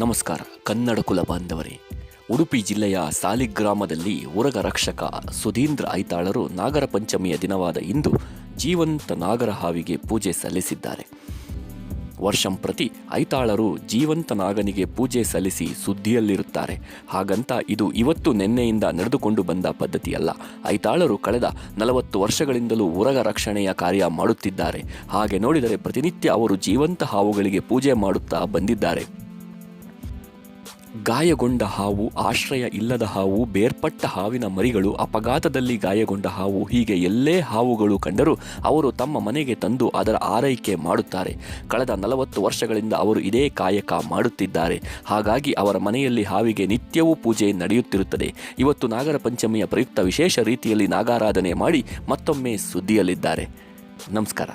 ನಮಸ್ಕಾರ, ಕನ್ನಡ ಕುಲ ಬಾಂಧವರೇ. ಉಡುಪಿ ಜಿಲ್ಲೆಯ ಸಾಲಿಗ್ರಾಮದಲ್ಲಿ ಉರಗ ರಕ್ಷಕ ಸುಧೀಂದ್ರ ಐತಾಳರು ನಾಗರ ಪಂಚಮಿಯ ದಿನವಾದ ಇಂದು ಜೀವಂತ ನಾಗರ ಹಾವಿಗೆ ಪೂಜೆ ಸಲ್ಲಿಸಿದ್ದಾರೆ. ವರ್ಷಂಪ್ರತಿ ಐತಾಳರು ಜೀವಂತ ನಾಗನಿಗೆ ಪೂಜೆ ಸಲ್ಲಿಸಿ ಸುದ್ದಿಯಲ್ಲಿರುತ್ತಾರೆ. ಹಾಗಂತ ಇದು ಇವತ್ತು ನಿನ್ನೆಯಿಂದ ನಡೆದುಕೊಂಡು ಬಂದ ಪದ್ಧತಿಯಲ್ಲ. ಐತಾಳರು ಕಳೆದ ನಲವತ್ತು ವರ್ಷಗಳಿಂದಲೂ ಉರಗ ರಕ್ಷಣೆಯ ಕಾರ್ಯ ಮಾಡುತ್ತಿದ್ದಾರೆ. ಹಾಗೆ ನೋಡಿದರೆ ಪ್ರತಿನಿತ್ಯ ಅವರು ಜೀವಂತ ಹಾವುಗಳಿಗೆ ಪೂಜೆ ಮಾಡುತ್ತಾ ಬಂದಿದ್ದಾರೆ. ಗಾಯಗೊಂಡ ಹಾವು, ಆಶ್ರಯ ಇಲ್ಲದ ಹಾವು, ಬೇರ್ಪಟ್ಟ ಹಾವಿನ ಮರಿಗಳು, ಅಪಘಾತದಲ್ಲಿ ಗಾಯಗೊಂಡ ಹಾವು, ಹೀಗೆ ಎಲ್ಲೇ ಹಾವುಗಳು ಕಂಡರೂ ಅವರು ತಮ್ಮ ಮನೆಗೆ ತಂದು ಅದರ ಆರೈಕೆ ಮಾಡುತ್ತಾರೆ. ಕಳೆದ ನಲವತ್ತು ವರ್ಷಗಳಿಂದ ಅವರು ಇದೇ ಕಾಯಕ ಮಾಡುತ್ತಿದ್ದಾರೆ. ಹಾಗಾಗಿ ಅವರ ಮನೆಯಲ್ಲಿ ಹಾವಿಗೆ ನಿತ್ಯವೂ ಪೂಜೆ ನಡೆಯುತ್ತಿರುತ್ತದೆ. ಇವತ್ತು ನಾಗರ ಪಂಚಮಿಯ ಪ್ರಯುಕ್ತ ವಿಶೇಷ ರೀತಿಯಲ್ಲಿ ನಾಗಾರಾಧನೆ ಮಾಡಿ ಮತ್ತೊಮ್ಮೆ ಸುದ್ದಿಯಲ್ಲಿದ್ದಾರೆ. ನಮಸ್ಕಾರ.